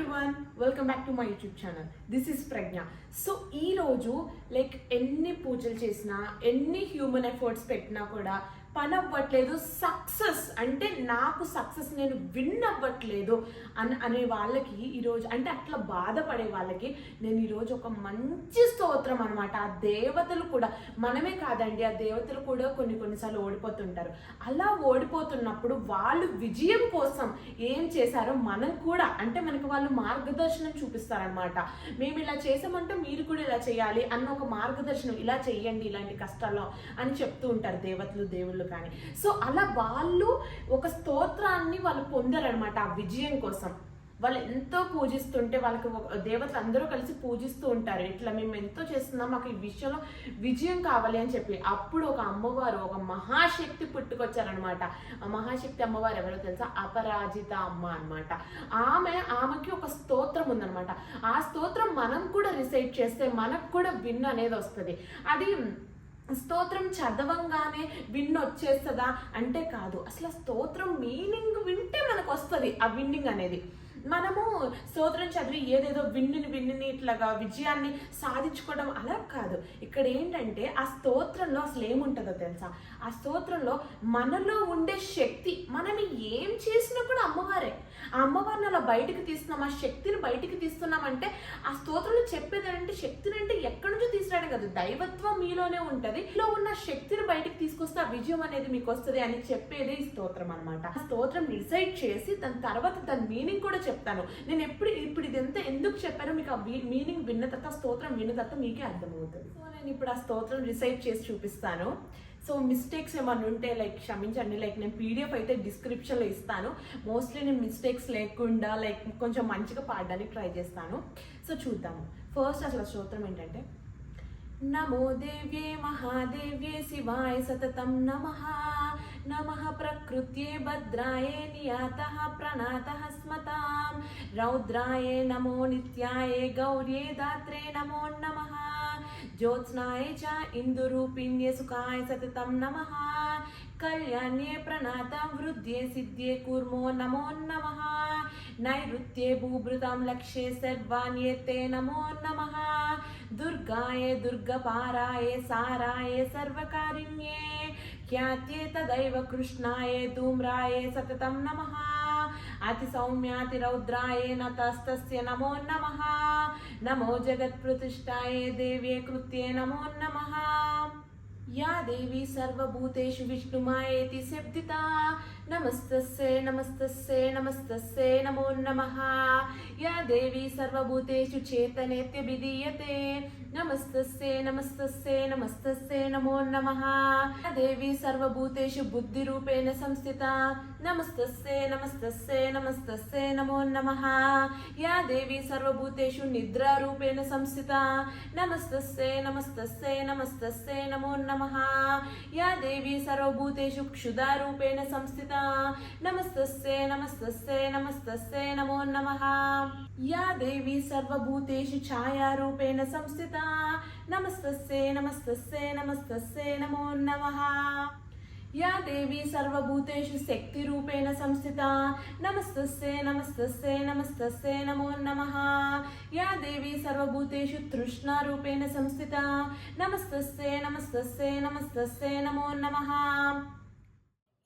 Everyone welcome back to my YouTube channel this is Pragna so ఈరోజు like ఎన్ని పూజలు చేసినా ఎన్ని హ్యూమన్ ఎఫర్ట్స్ పెట్టినా కూడా పని అవ్వట్లేదు సక్సెస్ అంటే నాకు సక్సెస్ నేను విన్ అవ్వట్లేదు అని అనే వాళ్ళకి ఈరోజు అంటే అట్లా బాధపడే వాళ్ళకి నేను ఈరోజు ఒక మంచి స్తోత్రం అనమాట ఆ దేవతలు కూడా మనమే కాదండి ఆ దేవతలు కూడా కొన్ని కొన్నిసార్లు ఓడిపోతుంటారు. అలా ఓడిపోతున్నప్పుడు వాళ్ళు విజయం కోసం ఏం చేశారో మనం కూడా అంటే మనకి వాళ్ళు మార్గదర్శనం చూపిస్తారనమాట మేము ఇలా చేసామంటే మీరు కూడా ఇలా చేయాలి అన్న ఒక మార్గదర్శనం ఇలా చేయండి ఇలాంటి కష్టాల్లో అని చెప్తూ ఉంటారు దేవతలు దేవుళ్ళు. కానీ. సో అలా వాళ్ళు ఒక స్తోత్రాన్ని వాళ్ళు పొందారనమాట ఆ విజయం కోసం. వాళ్ళు ఎంతో పూజిస్తుంటే వాళ్ళకి ఒక- దేవతలు అందరూ కలిసి పూజిస్తూ ఉంటారు. ఇట్లా మేము ఎంతో చేస్తున్నాం మాకు ఈ విషయంలో విజయం కావాలి అని చెప్పి. అప్పుడు ఒక అమ్మవారు ఒక మహాశక్తి పుట్టుకొచ్చారనమాట ఆ మహాశక్తి అమ్మవారు ఎవరో తెలుసా? అపరాజిత అమ్మ అనమాట ఆమె ఆమెకి ఒక స్తోత్రం ఉందనమాట ఆ స్తోత్రం మనం కూడా రిసైట్ చేస్తే మనకు కూడా విన్ అనేది వస్తుంది. అది స్తోత్రం చదవంగానే విన్ వచ్చేస్తుందా? అంటే కాదు. అసలు ఆ స్తోత్రం మీనింగ్ వింటే మనకు వస్తుంది ఆ విన్నింగ్ అనేది. మనము స్తోత్రం చదివి ఏదేదో విన్నుని విన్నుని ఇట్లాగా విజయాన్ని సాధించుకోవడం అలా కాదు. ఇక్కడ ఏంటంటే ఆ స్తోత్రంలో అసలు ఏముంటుందో తెలుసా? ఆ స్తోత్రంలో మనలో ఉండే శక్తి మనం ఏం చేసినా కూడా అమ్మవారే. ఆ అమ్మవారిని అలా బయటికి తీస్తున్నాం ఆ శక్తిని బయటికి తీస్తున్నామంటే ఆ స్తోత్రంలో చెప్పేది ఏంటంటే శక్తిని అంటే ఎక్కడి నుంచో తీసుకురావడం కాదు. దైవత్వం మీలోనే ఉంటుంది. మీలో ఉన్న శక్తిని బయటికి తీసుకొస్తే ఆ విజయం అనేది మీకు వస్తుంది అని చెప్పేది ఈ స్తోత్రం అనమాట ఆ స్తోత్రం డిసైడ్ చేసి దాని తర్వాత దాని మీనింగ్ కూడా చెప్తాను. నేను ఎప్పుడు ఇప్పుడు ఇదంతా ఎందుకు చెప్పానో మీకు ఆ మీనింగ్ విన్న తర్వాత స్తోత్రం విన్న తర్వాత మీకే అర్థమవుతుంది. సో నేను ఇప్పుడు ఆ స్తోత్రం రిసైట్ చేసి చూపిస్తాను. సో మిస్టేక్స్ ఏమైనా ఉంటే లైక్ క్షమించండి. లైక్ నేను పీడిఎఫ్ అయితే డిస్క్రిప్షన్లో ఇస్తాను. మోస్ట్లీ నేను మిస్టేక్స్ లేకుండా లైక్ కొంచెం మంచిగా పాడడానికి ట్రై చేస్తాను. సో చూద్దాము ఫస్ట్ అసలు స్తోత్రం ఏంటంటే నమో దేవ్యే మహాదేవ్యే శివాయ సతతం నమః. नमः प्रकृत्ये भद्राय नियातः प्रणातः स्मतां रौद्राय नमो नित्याय गौर्ये दात्रे नमो नमः। ज्योत्स्नाय च इन्दुरूपिण्ये सुखाय सततं नमः। कल्याण्ये प्रणातां वृद्ध्ये सिद्ध्ये कुर्मो नमो नमः। नैऋत्ये भूभृतां लक्ष्ये सर्वान्येते नमो नमः। दुर्गाय दुर्गपाराय साराय सर्वकारिण्ये। ख्यात्ये तदैव कृष्णाय धूम्राय सततं नमः। अतिसौम्यातिरौद्राय नतस्तस्य नमो नमः। नमो जगत्प्रतिष्ठाय देव्ये कृत्ये नमो नमः। या देवी सर्वभूतेषु विष्णुमायेति शब्दिता నమస్తస్సే నమస్తస్సే నమస్తస్సే నమో నమ యా దేవి సర్వభూతేషు చేతనేత్య విధీయతే నమస్తస్సే నమస్తస్సే నమస్తస్సే నమో నమ దేవి సర్వభూతేషు బుద్ధిరూపేణ సంస్థిత నమస్తస్సే నమస్తస్సే నమస్తస్సే నమో నమ. యా దేవి సర్వభూతేషు నిద్రారూపేణ సంస్థిత. నమస్తస్సే నమస్తస్సే నమస్తస్సే నమో నమ. యా దేవి సర్వభూతేషు క్షుదారూపేణ సంస్థిత. నమస్తస్సే నమస్తస్సే నమస్తస్సే నమో నమ. యా దేవి సర్వభూతేషు ఛాయారూపేణ సంస్థిత. నమస్తస్సే నమస్తస్సే నమస్తస్సే నమో నమ. యా దేవి సర్వభూతేషు శక్తి రూపేణ సంస్థిత. నమస్తస్సే నమస్తస్సే నమస్తస్సే నమో నమ. యా దేవి సర్వభూతేషు తృష్ణ రూపేణ సంస్థిత. నమస్తస్సే నమస్తస్సే నమస్తస్సే నమో నమ.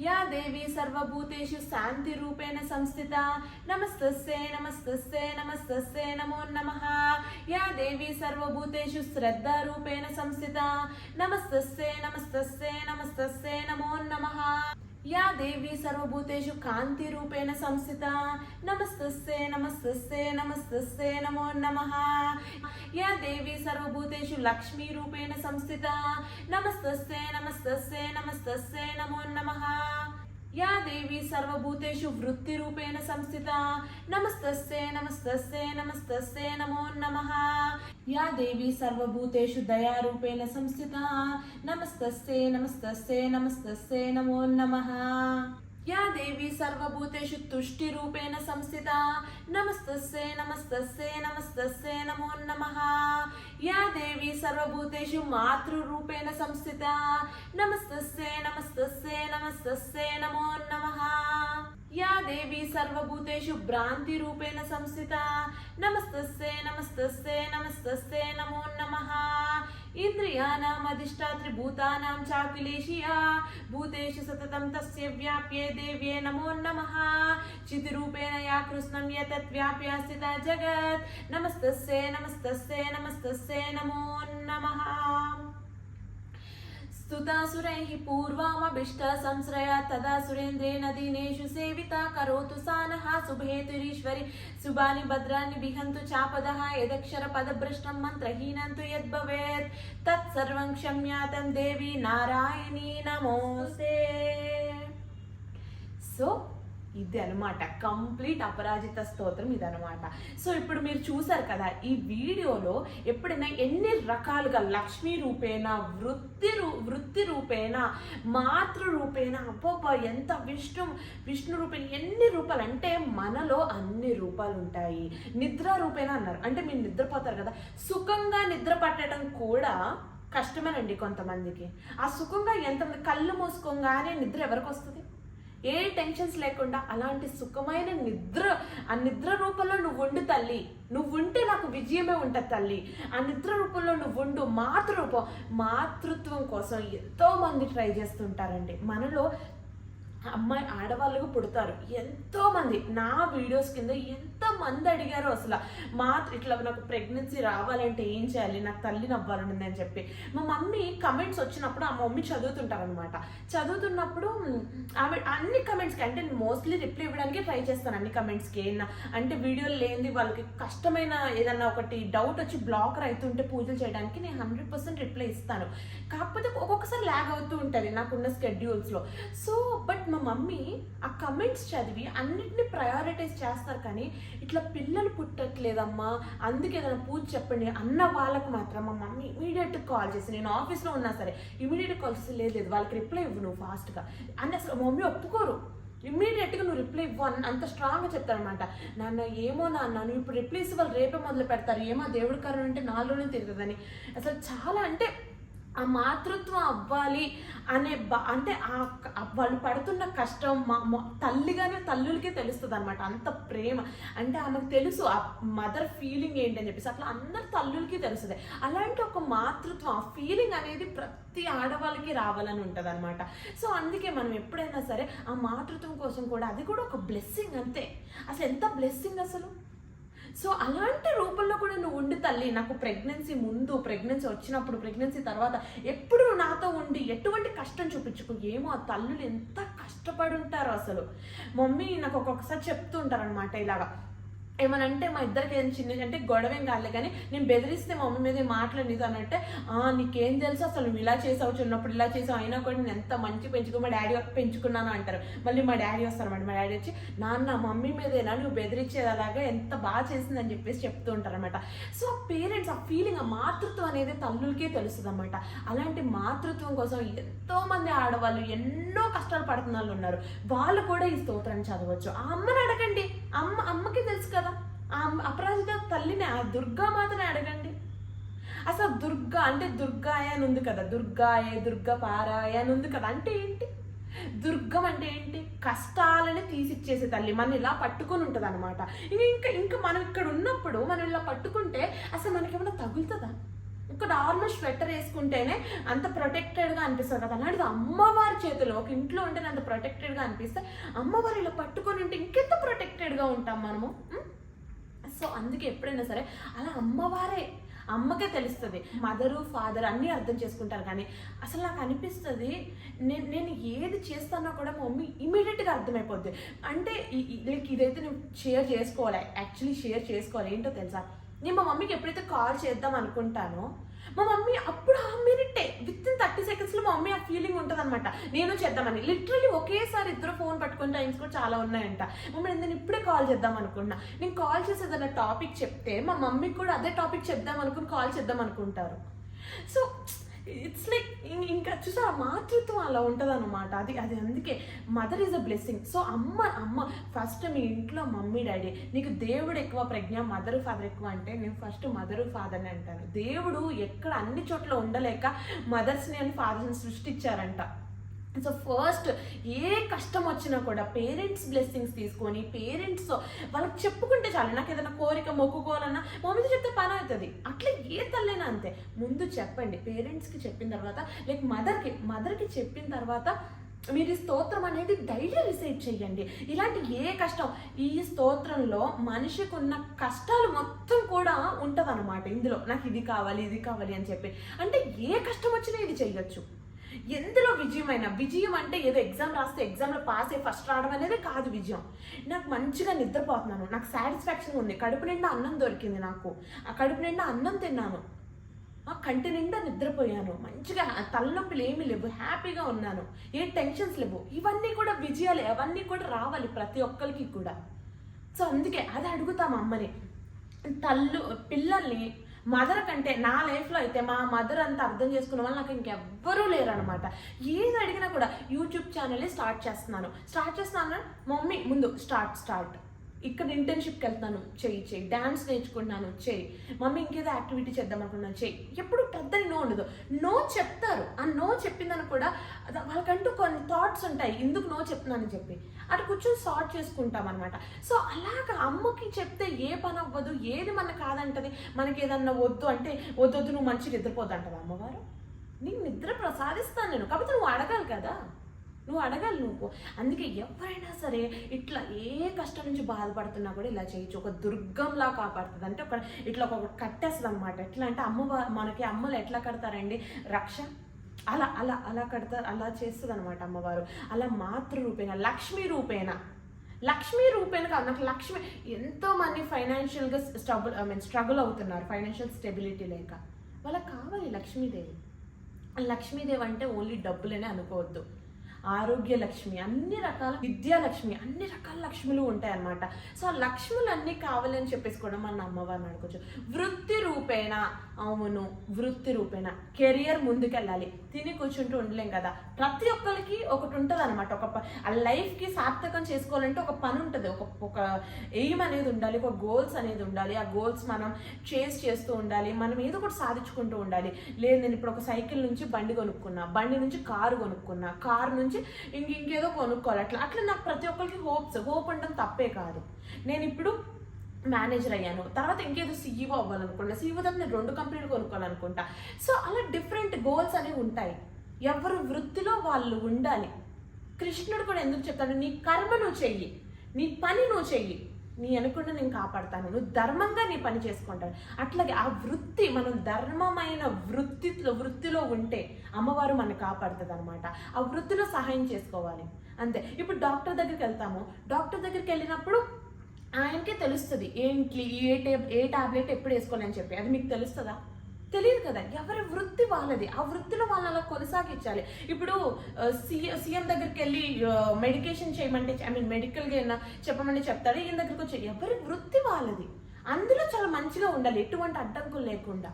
యా దేవి సర్వభూతేషు శాంతి రూపేణ సంస్థిత. నమస్తస్సే నమస్తస్సే నమస్తస్సే నమో నమ. యా దేవి సర్వభూతేషు శ్రద్ధ రూపేణ సంస్థిత. నమస్తస్సే నమస్తస్సే నమస్తస్సే నమో నమ. యా దేవి సర్వభూతేషు కాంతి రూపేణ సంస్థిత. నమస్తస్సే నమస్తస్సే నమస్తస్సే నమో నమ. యా దేవి సర్వభూతేషు లక్ష్మీ రూపేణ సంస్థిత. నమస్తస్సే నమస్తస్సే నమస్తస్సే నమో నమ. యా దేవి సర్వభూతేషు వృత్తి రూపేణ సంస్థిత. నమస్తస్సే నమస్తస్సే నమస్తస్సే నమో నమ. యా దేవి సర్వభూతేషు దయారూపేణ సంస్థిత. నమస్తస్సే నమస్తస్సే నమస్తస్సే నమో నమ. యా దేవి సర్వభూతేషు తుష్టి రూపేణ సంస్థిత. నమస్తస్సే నమస్తస్సే నమస్తస్సే నమో నమ. యా దేవి సర్వభూతేషు మాతృరూపేణ సంస్థిత. నమస్తస్సే నమస్తస్సే నమస్తస్సే నమో నమ. యా దేవి సర్వభూతేషు భ్రాంతి రూపేణ సంస్థిత. నమస్తస్సే నమస్తస్సే నమస్తస్సే నమో నమ. ఇంద్రియాణం అధిష్టాత్రి భూతానాం చాకిలేషియా భూతేషు సతతం తస్య వ్యాప్యే దేవ్యే నమో నమః చితిరూపేణ యా కృష్ణం యతత్ వ్యాప్య స్థిత జగత్ నమస్తస్సే నమస్తస్సే నమస్తస్సే నమో నమః स्तुतासुरैः पूर्वामभिष्टसंश्रया तदा सुरेन्द्रेण दीनेषु सेविता करोतु सा नः सुभेतुरीश्वरि शुभानि भद्राणि विहन्तु चापदः यदक्षरपदभ्रष्टं मन्त्रहीनं तु यद्भवेत्। तत्सर्वं क्षम्यातं देवी नारायणी नमोऽस्ते। సో ఇది అనమాట కంప్లీట్ అపరాజిత స్తోత్రం ఇది అనమాట సో ఇప్పుడు మీరు చూసారు కదా ఈ వీడియోలో ఎప్పుడైనా ఎన్ని రకాలుగా లక్ష్మీ రూపేణ వృత్తి రూ వృత్తి రూపేణ మాతృ రూపేణ అపోప ఎంత విష్ణు విష్ణు రూపేణ ఎన్ని రూపాలు అంటే మనలో అన్ని రూపాలు ఉంటాయి. నిద్ర రూపేణ అన్నారు. అంటే మీరు నిద్రపోతారు కదా సుఖంగా నిద్ర పట్టడం కూడా కష్టమేనండి కొంతమందికి. ఆ సుఖంగా ఎంతమంది కళ్ళు మూసుకోగానే నిద్ర ఎవరికి వస్తుంది? ఏ టెన్షన్స్ లేకుండా అలాంటి సుఖమైన నిద్ర ఆ నిద్ర రూపంలో నువ్వు ఉండు తల్లి. నువ్వు ఉంటే నాకు విజయమే ఉంటుంది తల్లి. ఆ నిద్ర రూపంలో నువ్వు ఉండు మాతృరూపం. మాతృత్వం కోసం ఎంతో మంది ట్రై చేస్తుంటారండి. మనలో అమ్మాయి ఆడవాళ్ళకు పుడతారు. ఎంతోమంది. నా వీడియోస్ కింద ఎంతమంది అడిగారు అసలు. మా ఇట్లా నాకు ప్రెగ్నెన్సీ రావాలంటే ఏం చేయాలి? నాకు తల్లిని అవ్వాలని అని చెప్పి. మా మమ్మీ కమెంట్స్ వచ్చినప్పుడు ఆ మమ్మీ చదువుతుంటారనమాట చదువుతున్నప్పుడు ఆమె అన్ని కమెంట్స్కి అంటే నేను మోస్ట్లీ రిప్లై ఇవ్వడానికి ట్రై చేస్తాను అన్ని కమెంట్స్కి అంటే వీడియోలు లేనిది వాళ్ళకి కష్టమైన ఏదన్నా ఒకటి డౌట్ వచ్చి బ్లాకర్ అవుతుంటే పూజలు చేయడానికి నేను హండ్రెడ్ పర్సెంట్ రిప్లై ఇస్తాను. కాకపోతే ఒక్కొక్కసారి ల్యాగ్ అవుతూ ఉంటుంది నాకున్న స్కెడ్యూల్స్లో సో బట్ మా మమ్మీ ఆ కమెంట్స్ చదివి అన్నిటిని ప్రయారిటైజ్ చేస్తారు కానీ ఇట్లా పిల్లలు పుట్టట్లేదమ్మా అందుకే ఏదైనా పూజ చెప్పండి అన్న వాళ్ళకు మాత్రం మా మమ్మీ ఇమీడియట్ కాల్ చేసి నేను ఆఫీస్లో ఉన్నా సరే ఇమీడియట్ కాల్ చేసి లేదు లేదు వాళ్ళకి రిప్లై ఇవ్వు నువ్వు ఫాస్ట్గా అని అసలు మా మమ్మీ ఒప్పుకోరు. ఇమ్మీడియట్గా నువ్వు రిప్లై ఇవ్వు అని అంత స్ట్రాంగ్గా చెప్తారనమాట నాన్న ఏమో నాన్న నువ్వు ఇప్పుడు రిప్లై ఇస్తే వాళ్ళు రేపే మొదలు పెడతారు. ఏమో దేవుడి కారణం అంటే నాలుగు రోజులు తిరుగుతుందని. అసలు చాలా అంటే ఆ మాతృత్వం అవ్వాలి అనే బా అంటే ఆ వాళ్ళు పడుతున్న కష్టం మా తల్లిగానే తల్లులకే తెలుస్తుంది అనమాట అంత ప్రేమ. అంటే ఆమెకు తెలుసు ఆ మదర్ ఫీలింగ్ ఏంటి అని చెప్పేసి. అట్లా అందరు తల్లులకి తెలుస్తుంది. అలాంటి ఒక మాతృత్వం ఆ ఫీలింగ్ అనేది ప్రతి ఆడవాళ్ళకి రావాలని ఉంటుంది అనమాట సో అందుకే మనం ఎప్పుడైనా సరే ఆ మాతృత్వం కోసం కూడా అది కూడా ఒక బ్లెస్సింగ్ అంతే. అసలు ఎంత బ్లెస్సింగ్ అసలు? సో అలాంటి రూపంలో కూడా నువ్వు ఉండి తల్లి. నాకు ప్రెగ్నెన్సీ ముందు ప్రెగ్నెన్సీ వచ్చినప్పుడు ప్రెగ్నెన్సీ తర్వాత ఎప్పుడు నాతో ఉండి ఎటువంటి కష్టం చూపించుకో. ఏమో ఆ తల్లులు ఎంత కష్టపడి ఉంటారు అసలు. మమ్మీ నాకు ఒక్కొక్కసారి చెప్తూ ఉంటారనమాట ఇలాగా. ఏమనంటే మా ఇద్దరికి ఏం చిన్న అంటే గొడవ ఏం కాలే కానీ నేను బెదిరిస్తే మా మమ్మీ మీద మాట్లాడింది అనంటే నీకేం తెలుసు? అసలు నువ్వు ఇలా చేసావు చిన్నప్పుడు ఇలా చేసావు అయినా కూడా నేను ఎంత మంచి పెంచుకో మా డాడీ పెంచుకున్నాను అంటారు. మళ్ళీ మా డాడీ వస్తారు మా డాడీ వచ్చి నాన్న మమ్మీ మీదేనా? నువ్వు బెదిరించేది అలాగా ఎంత బాగా చేసిందని చెప్పేసి చెప్తూ ఉంటారు అనమాట సో పేరెంట్స్ ఆ ఫీలింగ్ ఆ మాతృత్వం అనేది తల్లులకే తెలుస్తుంది అనమాట అలాంటి మాతృత్వం కోసం ఎంతో మంది ఆడవాళ్ళు ఎన్నో కష్టాలు పడుతున్న వాళ్ళు ఉన్నారు. వాళ్ళు కూడా ఈ స్తోత్రాన్ని చదవచ్చు. ఆ అమ్మని అడగండి. అమ్మ అమ్మకి తెలుసు కదా. ఆ అపరాజిత తల్లిని ఆ దుర్గామాతని అడగండి. అసలు దుర్గా అంటే దుర్గాయ అని ఉంది కదా. దుర్గాయ దుర్గ పారాయ అని ఉంది కదా. అంటే ఏంటి? దుర్గం అంటే ఏంటి? కష్టాలని తీసిచ్చేసే తల్లి. మనం ఇలా పట్టుకొని ఉంటుంది అనమాట ఇంకా ఇంకా మనం ఇక్కడ ఉన్నప్పుడు మనం ఇలా పట్టుకుంటే అసలు మనకేమైనా తగులుతుందా? ఒక్క నార్మల్ స్వెటర్ వేసుకుంటేనే అంత ప్రొటెక్టెడ్గా అనిపిస్తుంది. కదా అలాంటిది అమ్మవారి చేతిలో ఒక ఇంట్లో ఉంటేనే అంత ప్రొటెక్టెడ్గా అనిపిస్తే అమ్మవారు ఇలా పట్టుకొని ఉంటే ఇంకెంత ప్రొటెక్టెడ్గా ఉంటాం మనము? సో అందుకే ఎప్పుడైనా సరే అలా అమ్మవారే అమ్మకే తెలుస్తుంది. మదరు ఫాదర్ అన్నీ అర్థం చేసుకుంటారు కానీ అసలు నాకు అనిపిస్తుంది నేను నేను ఏది చేస్తానో కూడా మా మమ్మీ ఇమీడియట్గా అర్థమైపోద్ది. అంటే లైక్ ఇదైతే నేను షేర్ చేసుకోవాలి యాక్చువల్లీ షేర్ చేసుకోవాలి. ఏంటో తెలుసా? నేను మా మమ్మీకి ఎప్పుడైతే కాల్ చేద్దాం అనుకుంటానో మా మమ్మీ అప్పుడు ఆ మినిటే విత్ ఇన్ థర్టీ సెకండ్స్లో మా మమ్మీ ఆ ఫీలింగ్ ఉంటుంది అనమాట నేను చేద్దామని. లిటరలీ ఒకేసారి ఇద్దరు ఫోన్ పట్టుకుని టైమ్స్ కూడా చాలా ఉన్నాయంట. మమ్మీ నేను ఇప్పుడే కాల్ చేద్దాం అనుకున్నా. నేను కాల్ చేసి ఏదైనా టాపిక్ చెప్తే మా మమ్మీకి కూడా అదే టాపిక్ చెప్దాం అనుకుని కాల్ చేద్దాం అనుకుంటారు. సో ఇట్స్ లైక్ ఇంకా చూసా మాతృత్వం అలా ఉంటుంది అనమాట అది అది అందుకే mother is a blessing so అమ్మ అమ్మ ఫస్ట్ మీ ఇంట్లో మమ్మీ డాడీ. నీకు దేవుడు ఎక్కువ ప్రజ్ఞ మదర్ ఫాదర్ ఎక్కువ అంటే నేను ఫస్ట్ మదరు ఫాదర్ని అంటాను. దేవుడు ఎక్కడ అన్ని చోట్ల ఉండలేక మదర్స్ని అండ్ ఫాదర్స్ని సృష్టించారంట. సో ఫస్ట్ ఏ కష్టం వచ్చినా కూడా పేరెంట్స్ బ్లెస్సింగ్స్ తీసుకొని పేరెంట్స్ వాళ్ళకి చెప్పుకుంటే చాలు. నాకు ఏదైనా కోరిక మొక్కుకోవాలన్నా మమ్మీతో చెప్తే పని అవుతుంది. అట్లా ఏ తల్లైనా అంతే. ముందు చెప్పండి. పేరెంట్స్కి చెప్పిన తర్వాత లైక్ మదర్కి మదర్కి చెప్పిన తర్వాత మీరు ఈ స్తోత్రం అనేది డైలీ రిసైడ్ చేయండి. ఇలాంటి ఏ కష్టం ఈ స్తోత్రంలో మనిషికి ఉన్న కష్టాలు మొత్తం కూడా ఉంటదన్నమాట. ఇందులో నాకు ఇది కావాలి ఇది కావాలి అని చెప్పి. అంటే ఏ కష్టం వచ్చినా ఇది చేయొచ్చు. ఎందులో విజయమైన? విజయం అంటే ఏదో ఎగ్జామ్ రాస్తే ఎగ్జామ్లో పాస్ అయ్యి ఫస్ట్ రావడం అనేది కాదు విజయం. నాకు మంచిగా నిద్రపోతున్నాను. నాకు సాటిస్ఫాక్షన్ ఉంది. కడుపు నిండా అన్నం దొరికింది నాకు. ఆ కడుపు నిండా అన్నం తిన్నాను. ఆ కంటి నిండా నిద్రపోయాను. మంచిగా తలనొప్పులు ఏమీ లేవు. హ్యాపీగా ఉన్నాను. ఏ టెన్షన్స్ లేవు. ఇవన్నీ కూడా విజయాలు. అవన్నీ కూడా రావాలి ప్రతి ఒక్కరికి కూడా. సో అందుకే అది అడుగుతాం అమ్మని. తల్లు పిల్లల్ని మదర్ కంటే నా లైఫ్లో అయితే మా మదర్ అంతా అర్థం చేసుకున్న వాళ్ళు నాకు ఇంకెవ్వరూ లేరనమాట ఏది అడిగినా కూడా యూట్యూబ్ ఛానల్ స్టార్ట్ చేస్తున్నాను. స్టార్ట్ చేస్తున్నాను మమ్మీ ముందు స్టార్ట్ స్టార్ట్ ఇక్కడ ఇంటర్న్షిప్కి వెళ్తున్నాను చేయి చెయ్యి. డ్యాన్స్ నేర్చుకుంటున్నాను చెయ్యి. మమ్మీ ఇంకేదో యాక్టివిటీ చేద్దాం అనుకున్నాను చెయ్యి. ఎప్పుడు పెద్దని నో ఉండదు. నో చెప్తారు. ఆ నో చెప్పిందని కూడా వాళ్ళకంటూ కొన్ని థాట్స్ ఉంటాయి. ఎందుకు నో చెప్తున్నానని చెప్పి. అటు కూర్చొని సార్ట్ చేసుకుంటాం అనమాట సో అలాగా అమ్మకి చెప్తే ఏ పని అవ్వదు ఏది మన కాదంటది. మనకి ఏదన్నా వద్దు అంటే వద్దొద్దు వద్దు నువ్వు మంచిగా నిద్రపోదంటది అమ్మవారు? నీకు నిద్ర ప్రసాదిస్తాను నేను. కాబట్టి నువ్వు అడగాలి కదా. నువ్వు అడగాలి నువ్వు. అందుకే ఎవరైనా సరే ఇట్లా ఏ కష్టం నుంచి బాధపడుతున్నా కూడా ఇలా చేయొచ్చు. ఒక దుర్గంలా కాపాడుతుంది. అంటే ఒక ఇట్లా ఒక కట్టేస్తుంది అనమాట ఎట్లా అంటే అమ్మ మనకి అమ్మలు ఎట్లా కడతారండి? రక్ష. అలా అలా అలా కడతారు అలా చేస్తుంది అనమాట అమ్మవారు. అలా మాతృ రూపేణ లక్ష్మీ రూపేణ. లక్ష్మీ రూపేణ కాదు నాకు లక్ష్మి ఎంతో మంది ఫైనాన్షియల్గా స్ట్రగుల్ ఐ మీన్ స్ట్రగుల్ అవుతున్నారు ఫైనాన్షియల్ స్టెబిలిటీ లేక. వాళ్ళకి కావాలి లక్ష్మీదేవి. లక్ష్మీదేవి అంటే ఓన్లీ డబ్బులనే అనుకోవద్దు. ఆరోగ్య లక్ష్మి అన్ని రకాల విద్యాలక్ష్మి అన్ని రకాల లక్ష్ములు ఉంటాయి అన్నమాట సో ఆ లక్ష్ములన్నీ కావాలని చెప్పేసి కూడా మన అమ్మవారిని అనుకోవచ్చు వృత్తి రూపేణ అవును వృత్తి రూపేణ కెరియర్ ముందుకెళ్ళాలి. తిని కూర్చుంటూ ఉండలేం కదా. ప్రతి ఒక్కరికి ఒకటి ఉంటుంది అనమాట ఒక ఆ లైఫ్కి సార్థకం చేసుకోవాలంటే ఒక పని ఉంటుంది. ఒక ఒక ఎయిమ్ అనేది ఉండాలి ఒక గోల్స్ అనేది ఉండాలి. ఆ గోల్స్ మనం చేస్ చేస్తూ ఉండాలి. మనం ఏదో ఒకటి సాధించుకుంటూ ఉండాలి. లేదు నేను ఇప్పుడు ఒక సైకిల్ నుంచి బండి కొనుక్కున్నా బండి నుంచి కారు కొనుక్కున్నా కారు నుంచి ఇంక ఇంకేదో కొనుక్కోవాలి. అట్లా అట్లా నాకు ప్రతి ఒక్కరికి హోప్స్. హోప్ ఉండడం తప్పే కాదు. నేను ఇప్పుడు మేనేజర్ అయ్యాను. తర్వాత ఇంకేదో సీఈఓ అవ్వాలనుకుంటా సీఈఓ తర్వాత నేను రెండు కంపెనీలు కొనుక్కోవాలనుకుంటా. సో అలా డిఫరెంట్ గోల్స్ అనేవి ఉంటాయి. ఎవరు వృత్తిలో వాళ్ళు ఉండాలి. కృష్ణుడు కూడా ఎందుకు చెప్తాడు నీ కర్మ నువ్వు చెయ్యి. నీ పని నువ్వు చెయ్యి. నీ అనుకుంటే నేను కాపాడతాను. నువ్వు ధర్మంగా నీ పని చేసుకుంటాను అట్లాగే ఆ వృత్తి మనం ధర్మమైన వృత్తిలో వృత్తిలో ఉంటే అమ్మవారు మనం కాపాడుతుంది అనమాట ఆ వృత్తిలో సహాయం చేసుకోవాలి. అంతే. ఇప్పుడు డాక్టర్ దగ్గరికి వెళ్తాము. డాక్టర్ దగ్గరికి వెళ్ళినప్పుడు ఆయనకే తెలుస్తుంది ఏంటి ఏ టాబ్ ఏ టాబ్లెట్ ఎప్పుడు వేసుకోవాలని చెప్పి. అది మీకు తెలుస్తుందా? తెలియదు కదా ఎవరి వృత్తి వాళ్ళది? ఆ వృత్తిలో వాళ్ళు అలా కొనసాగించాలి. ఇప్పుడు సీఎం సీఎం దగ్గరికి వెళ్ళి మెడికేషన్ చేయమంటే ఐ మీన్ మెడికల్గా ఏమన్నా చెప్పమని చెప్తాడు? ఈయన దగ్గరికి వచ్చి ఎవరి వృత్తి వాళ్ళది? అందులో చాలా మంచిగా ఉండాలి ఎటువంటి అడ్డంకులు లేకుండా.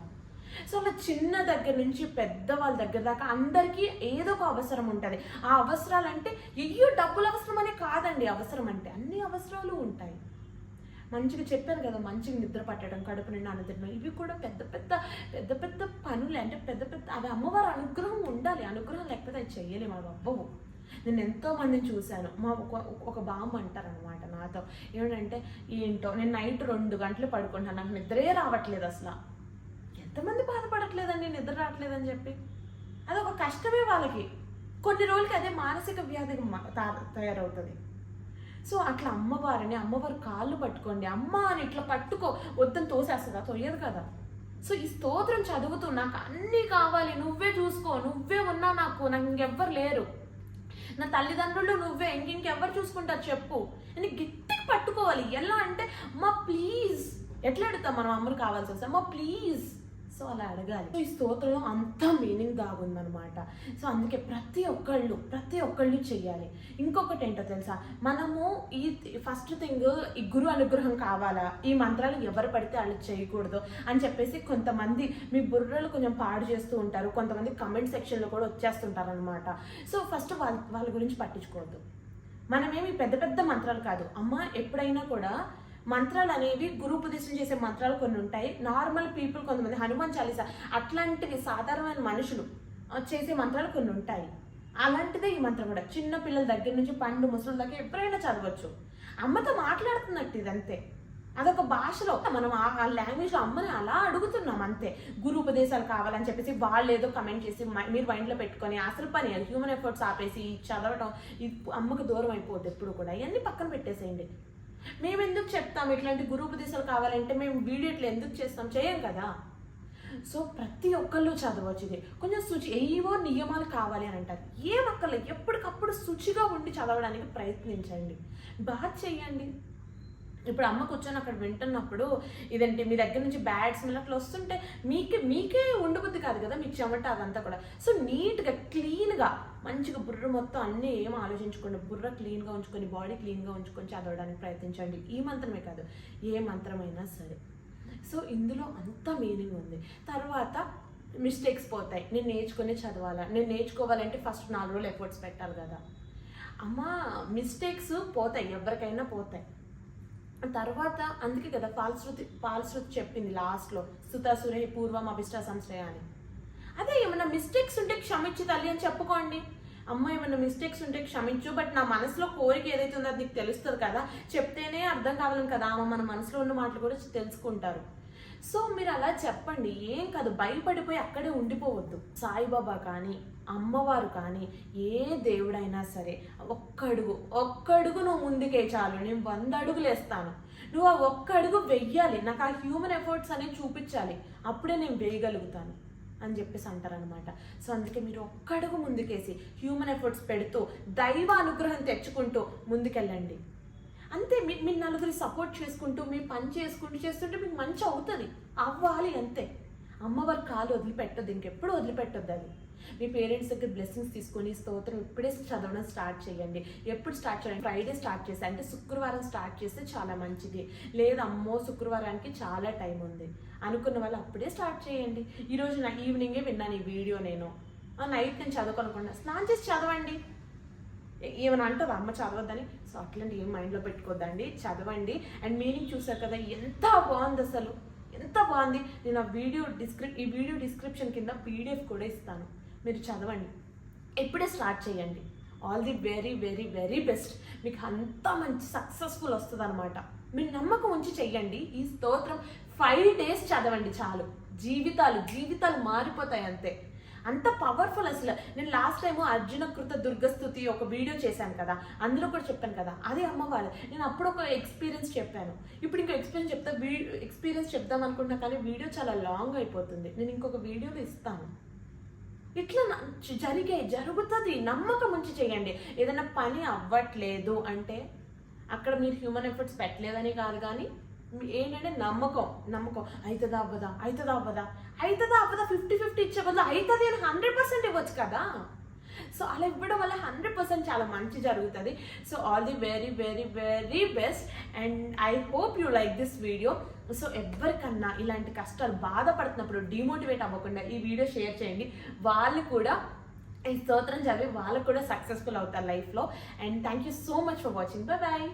సో అలా చిన్న దగ్గర నుంచి పెద్ద వాళ్ళ దగ్గర దాకా అందరికీ ఏదో ఒక అవసరం ఉంటుంది. ఆ అవసరాలు అంటే అయ్యో డబ్బులు అవసరం అనే కాదండి అవసరం అంటే అన్ని అవసరాలు ఉంటాయి. మంచిగా చెప్పాను కదా మంచిగా నిద్ర పట్టడం కడుపు నిండా అన్నదినడం ఇవి కూడా పెద్ద పెద్ద పెద్ద పెద్ద పనులు. అంటే పెద్ద పెద్ద అవి అమ్మవారి అనుగ్రహం ఉండాలి. అనుగ్రహం లేకపోతే అది చెయ్యలేము అవి అవ్వవు. నేను ఎంతో మందిని చూశాను. మా ఒక ఒక బామ్మ అంటారనమాట నాతో. ఏమిటంటే ఏంటో నేను నైట్ రెండు గంటలు పడుకుంటాను నాకు నిద్రే రావట్లేదు అసలు. ఎంతమంది బాధపడట్లేదండి నిద్ర రావట్లేదని చెప్పి. అది ఒక కష్టమే వాళ్ళకి. కొన్ని రోజులకి అదే మానసిక వ్యాధిగా మా- తా- తయారవుతుంది. సో అట్లా అమ్మవారిని అమ్మవారి కాళ్ళు పట్టుకోండి. అమ్మ అని ఇట్లా పట్టుకో వద్దని తోసేస్తుందా? తోయదు కదా. సో ఈ స్తోత్రం చదువుతూ నాకు అన్నీ కావాలి నువ్వే చూసుకో నువ్వే ఉన్నా నాకు నాకు ఇంకెవ్వరు లేరు. నా తల్లిదండ్రులు నువ్వే ఇంక ఇంకెవ్వరు చూసుకుంటారు చెప్పు. అని గట్టిగా పట్టుకోవాలి. ఎలా అంటే మా ప్లీజ్ ఎట్లా అడుగుతాం మనం అమ్మరు కావాల్సి వస్తే మా ప్లీజ్ సో అలా అడగాలి. ఈ స్తోత్రంలో అంత మీనింగ్ దాగుందనమాట సో అందుకే ప్రతి ఒక్కళ్ళు ప్రతి ఒక్కళ్ళు చెయ్యాలి. ఇంకొకటి ఏంటో తెలుసా? మనము ఈ ఫస్ట్ థింగ్ ఈ గురు అనుగ్రహం కావాలా? ఈ మంత్రాలు ఎవరు పడితే వాళ్ళు చేయకూడదు అని చెప్పేసి కొంతమంది మీ బుర్రలు కొంచెం పాడు చేస్తూ ఉంటారు. కొంతమంది కమెంట్ సెక్షన్లో కూడా వచ్చేస్తుంటారు అనమాట సో ఫస్ట్ వాళ్ళ వాళ్ళ గురించి పట్టించుకోవద్దు. మనమేమి పెద్ద పెద్ద మంత్రాలు కాదు. అమ్మ ఎప్పుడైనా కూడా మంత్రాలు అనేవి గురుపదేశం చేసే మంత్రాలు కొన్ని ఉంటాయి. నార్మల్ పీపుల్ కొంతమంది హనుమాన్ చాలీసా అట్లాంటివి సాధారణమైన మనుషులు చేసే మంత్రాలు కొన్ని ఉంటాయి. అలాంటిదే ఈ మంత్రం కూడా. చిన్న పిల్లల దగ్గర నుంచి పండు ముసలి దాకా ఎప్పుడైనా చదవచ్చు. అమ్మతో మాట్లాడుతున్నట్టు ఇదంతే. అదొక భాషలో మనం ఆ లాంగ్వేజ్లో అమ్మని అలా అడుగుతున్నాం అంతే. గురు ఉపదేశాలు కావాలని చెప్పేసి వాళ్ళు ఏదో కమెంట్ చేసి మీరు మైండ్లో పెట్టుకొని అసలు పని హ్యూమన్ ఎఫర్ట్స్ ఆపేసి చదవటం అమ్మకు దూరం అయిపోద్ది ఎప్పుడు కూడా. ఇవన్నీ పక్కన పెట్టేసేయండి. మేము ఎందుకు చెప్తాం? ఇట్లాంటి గురు ఉపదేశాలు కావాలంటే మేము వీడియో ఇట్లా ఎందుకు చేస్తాం? చేయం కదా. సో ప్రతి ఒక్కళ్ళు చదవచ్చు ఇది కొంచెం శుచి ఏవో నియమాలు కావాలి అని అంటారు. ఏం ఒక్కళ్ళు ఎప్పటికప్పుడు శుచిగా ఉండి చదవడానికి ప్రయత్నించండి. బాగా చేయండి. ఇప్పుడు అమ్మ కూర్చొని అక్కడ వింటున్నప్పుడు ఇదేంటి మీ దగ్గర నుంచి బ్యాడ్ స్మెల్ అట్లా వస్తుంటే మీకే మీకే ఉండబుద్ది కాదు కదా మీ చెమట అదంతా కూడా. సో నీట్గా క్లీన్గా మంచిగా బుర్ర మొత్తం అన్నీ ఏం ఆలోచించుకోండి బుర్ర క్లీన్గా ఉంచుకొని బాడీ క్లీన్గా ఉంచుకొని చదవడానికి ప్రయత్నించండి. ఈ మంత్రమే కాదు ఏ మంత్రమైనా సరే. సో ఇందులో అంత మీనింగ్ ఉంది. తర్వాత మిస్టేక్స్ పోతాయి. నేను నేర్చుకునే చదవాలా? నేను నేర్చుకోవాలంటే ఫస్ట్ నాలుగు రోజులు ఎఫర్ట్స్ పెట్టాలి కదా. అమ్మ మిస్టేక్స్ పోతాయి ఎవరికైనా పోతాయి. తర్వాత అందుకే కదా పాల్శృతి పాల్శృతి చెప్పింది లాస్ట్లో సుతాసురే పూర్వం అభిష్ట సంశ్రయ అని. అదే ఏమైనా మిస్టేక్స్ ఉంటే క్షమించు తల్లి అని చెప్పుకోండి. అమ్మ ఏమైనా మిస్టేక్స్ ఉంటే క్షమించు బట్ నా మనసులో కోరిక ఏదైతే ఉందో అది నీకు తెలుస్తుంది కదా చెప్తేనే అర్థం కావాలని కదా అమ్మ మన మనసులో ఉన్న మాటలు కూడా తెలుసుకుంటారు. సో మీరు అలా చెప్పండి ఏం కాదు భయపడిపోయి అక్కడే ఉండిపోవద్దు. సాయిబాబా కానీ అమ్మవారు కానీ ఏ దేవుడైనా సరే ఒక్కడుగు ఒక్కడుగు నువ్వు ముందుకే చాలు. నేను వంద అడుగులు వేస్తాను. నువ్వు ఆ ఒక్క అడుగు వెయ్యాలి. నాకు ఆ హ్యూమన్ ఎఫర్ట్స్ అనేవి చూపించాలి. అప్పుడే నేను వేయగలుగుతాను అని చెప్పేసి అంటారనమాట సో అందుకే మీరు ఒక్కడుగు ముందుకేసి హ్యూమన్ ఎఫర్ట్స్ పెడుతూ దైవ అనుగ్రహం తెచ్చుకుంటూ ముందుకెళ్ళండి. అంతే మీ మీ నలుగురి సపోర్ట్ చేసుకుంటూ మీ పని చేసుకుంటూ చేస్తుంటే మీకు మంచి అవుతుంది. అవ్వాలి అంతే. అమ్మవారి కాలు వదిలిపెట్టద్దు. ఇంకెప్పుడు వదిలిపెట్టొద్దు అది. మీ పేరెంట్స్ దగ్గర బ్లెస్సింగ్స్ తీసుకొని స్తోత్రం ఇప్పుడే చదవడం స్టార్ట్ చేయండి. ఎప్పుడు స్టార్ట్ చేయండి ఫ్రైడే స్టార్ట్ చేస్తే అంటే శుక్రవారం స్టార్ట్ చేస్తే చాలా మంచిది. లేదు అమ్మో శుక్రవారానికి చాలా టైం ఉంది. అనుకున్న వాళ్ళు అప్పుడే స్టార్ట్ చేయండి. ఈరోజు నా ఈవినింగే విన్నాను ఈ వీడియో నేను. నైట్ నేను చదువుకోనుకున్నా. స్నానం చేసి చదవండి. ఏమైనా అంటారు అమ్మ చదవద్దని? సో అట్లాంటి ఏం మైండ్లో పెట్టుకోద్దండి. చదవండి. అండ్ మీనింగ్ చూసారు కదా ఎంత బాగుంది అసలు. ఎంత బాగుంది. నేను ఆ వీడియో డిస్క్రిప్ ఈ వీడియో డిస్క్రిప్షన్ కింద పీడిఎఫ్ కూడా ఇస్తాను. మీరు చదవండి. ఇప్పుడే స్టార్ట్ చేయండి. All the very very very best. మీకు అంతా మంచి సక్సెస్ఫుల్ వస్తుంది అనమాట మీరు నమ్మకం ఉంచి చెయ్యండి. ఈ స్తోత్రం ఫైవ్ డేస్ చదవండి చాలు. జీవితాలు జీవితాలు మారిపోతాయి అంతే. అంత పవర్ఫుల్ అసలు. నేను లాస్ట్ టైం అర్జున కృత దుర్గస్థుతి ఒక వీడియో చేశాను కదా. అందులో కూడా చెప్పాను కదా. అదే అమ్మవారు నేను అప్పుడు ఒక ఎక్స్పీరియన్స్ చెప్పాను. ఇప్పుడు ఇంకో ఎక్స్పీరియన్స్ చెప్తా వీ ఎక్స్పీరియన్స్ చెప్దాం అనుకుంటున్నా కానీ వీడియో చాలా లాంగ్ అయిపోతుంది. నేను ఇంకొక వీడియోలో ఇస్తాను. ఇట్లా జరిగే జరుగుతుంది. నమ్మకం ఉంచి చేయండి. ఏదైనా పని అవ్వట్లేదు అంటే అక్కడ మీరు హ్యూమన్ ఎఫర్ట్స్ పెట్టలేదని కాదు కానీ ఏంటంటే నమ్మకం. నమ్మకం. అవుతుందా అవ్వదా? అవుతుందా అవ్వదా? అవుతుందా అవ్వదా? ఫిఫ్టీ ఫిఫ్టీ ఇచ్చే బదులు అవుతుంది అని హండ్రెడ్ పర్సెంట్ ఇవ్వచ్చు కదా. సో అలా ఇవ్వడం వల్ల హండ్రెడ్ పర్సెంట్ చాలా మంచి జరుగుతుంది. So all the very very very best and I hope you like this video so ఎవరికన్నా ఇలాంటి కష్టాలు బాధపడుతున్నప్పుడు డిమోటివేట్ అవ్వకుండా ఈ వీడియో షేర్ చేయండి. వాళ్ళు కూడా ఈ స్తోత్రం చదివి వాళ్ళు కూడా సక్సెస్ఫుల్ అవుతారు లైఫ్లో. And thank you so much for watching bye bye